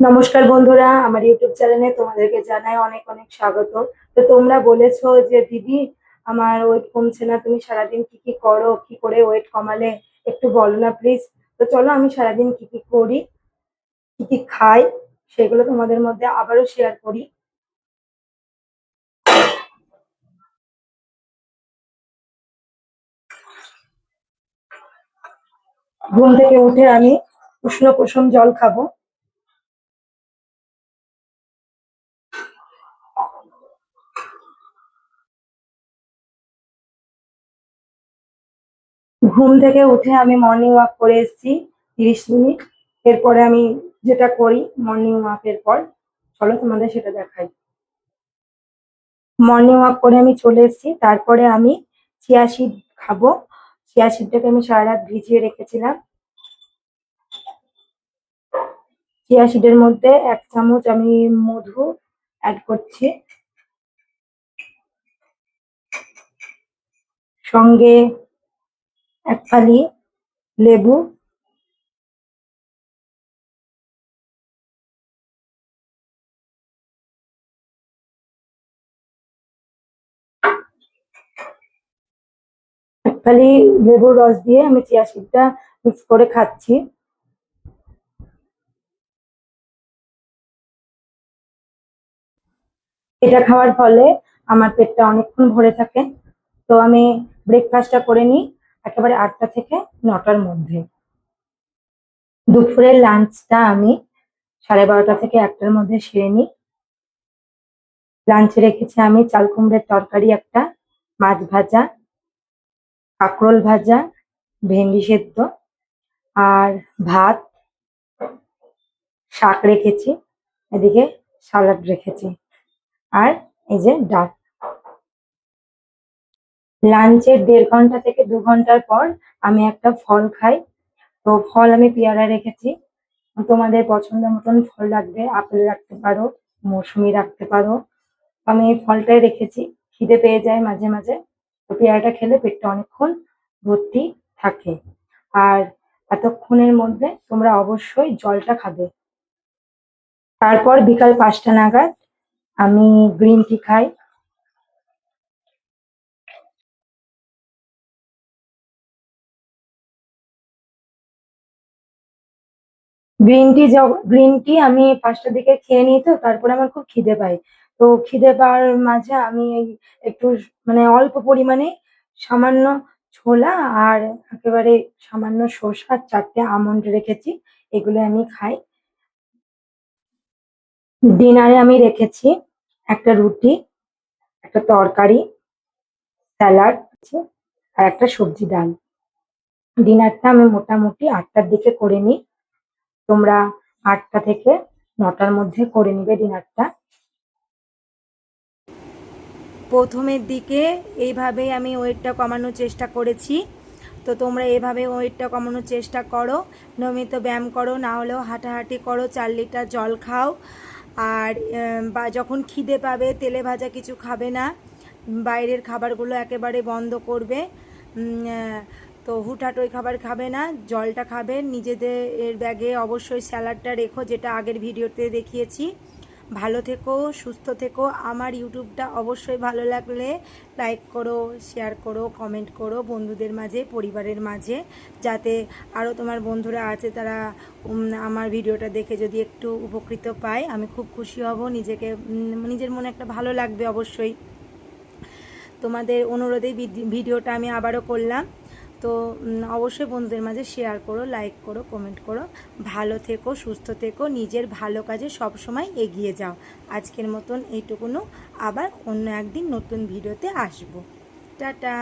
নমস্কার বন্ধুরা, আমার ইউটিউব চ্যানেলে তোমাদেরকে জানাই অনেক অনেক স্বাগত। তো তোমরা বলেছ যে, দিদি, আমার ওয়েট কমছে না, তুমি সারাদিন কি কি করো, কি করে ওয়েট কমালে একটু বলো না প্লিজ তো চলো আমি সারাদিন কি কি করি, কি কি খাই, সেগুলো তোমাদের মধ্যে আবারও শেয়ার করি। ঘুম থেকে উঠে আমি উষ্ণ কুসুম জল খাব। ঘুম থেকে উঠে আমি মর্নিং ওয়াক করে এসেছি তিরিশ মিনিট। এরপরে আমি যেটা করি মর্নিং ওয়াকের পর, চলো তোমাদের সেটা দেখাই। মর্নিং ওয়াক করে আমি চলে এসেছি, তারপরে আমি চিয়া খাব। চিয়া আমি সারা রাত ভিজিয়ে রেখেছিলাম। চিয়া মধ্যে এক চামচ আমি মধু অ্যাড করছি। সঙ্গে এক ফালি লেবু। এক ফালি লেবুর রস দিয়ে আমি চিয়া সিডটা মিক্স করে খাচ্ছি। এটা খাওয়ার ফলে আমার পেটটা অনেকক্ষণ ভরে থাকে। তো আমি ব্রেকফাস্টটা করে নিই একেবারে আটটা থেকে নটার মধ্যে। দুপুরের লাঞ্চটা আমি সাড়ে বারোটা থেকে একটার মধ্যে সেরে নিই। লাঞ্চে রেখেছি আমি চাল কুমড়ের তরকারি একটা, মাছ ভাজা, কাঁকরোল ভাজা, ভেন্ডি সেদ্ধ আর ভাত। শাক রেখেছি, এদিকে সালাড রেখেছি। আর এই যে ডাক লাঞ্চের দেড় ঘণ্টা থেকে দু ঘণ্টার পর আমি একটা ফল খাই। তো ফল আমি পেয়ারা রেখেছি। তোমাদের পছন্দ মতন ফল রাখবে আপেল রাখতে পারো, মৌসুমি রাখতে পারো। আমি এই ফলটাই রেখেছি। খিদে পেয়ে যায় মাঝে মাঝে। তো পেয়ারাটা খেলে পেটটা অনেকক্ষণ ভর্তি থাকে। আর এতক্ষণের মধ্যে তোমরা অবশ্যই জলটা খাবে। তারপর বিকাল পাঁচটা নাগাদ আমি গ্রিন টি খাই। গ্রিন টি গ্রিন টি আমি পাঁচটার দিকে খেয়ে নিই তো, তারপরে আমার খুব খিদে পাই তো খিদে পাওয়ার মাঝে আমি একটু মানে অল্প পরিমাণে সামান্য ছোলা আর একেবারে সামান্য শসা চারটে আমন্ড রেখেছি, এগুলো আমি খাই। ডিনারে আমি রেখেছি। একটা রুটি, একটা তরকারি, স্যালাড আর একটা সবজি ডাল। ডিনারটা আমি মোটামুটি আটটার দিকে করে নিই। তোমরা আটটা থেকে নটার মধ্যে করে নিবে ডিনারটা। প্রথমের দিকে এইভাবেই আমি ওয়েটটা কমানোর চেষ্টা করেছি। তো তোমরা এভাবে ওয়েটটা কমানোর চেষ্টা করো। নিয়মিত ব্যায়াম করো, না হলেও হাঁটাহাঁটি করো, চার লিটার জল খাও। আর বা যখন খিদে পাবে, তেলে ভাজা কিছু খাবে না, বাইরের খাবারগুলো একেবারে বন্ধ করবে তো হুটহাট ওই খাবার খাবে না, জলটা খাবে, নিজেদের ব্যাগে অবশ্যই স্যালাডটা রেখো, যেটা আগের ভিডিওতে দেখিয়েছি। ভালো থেকো, সুস্থ থেকো। আমার ইউটিউবটা অবশ্যই ভালো লাগলে লাইক করো, শেয়ার করো, কমেন্ট করো বন্ধুদের মাঝে, পরিবারের মাঝে, যাতে আরও তোমার বন্ধুরা আছে তারা আমার ভিডিওটা দেখে যদি একটু উপকৃত পায়, আমি খুব খুশি হব। নিজেকে নিজের মনে একটা ভালো লাগবে অবশ্যই। তোমাদের অনুরোধেই ভিডি- ভিডিওটা আমি আবারও করলাম। তো অবশ্যই বন্ধুদের মাঝে শেয়ার করো লাইক করো কমেন্ট করো। ভালো থেকো, সুস্থ থেকো, নিজের ভালো কাজে সব সময় এগিয়ে যাও। আজকের মতন এইটুকুনো আবার অন্য একদিন নতুন ভিডিওতে আসব। টাটা!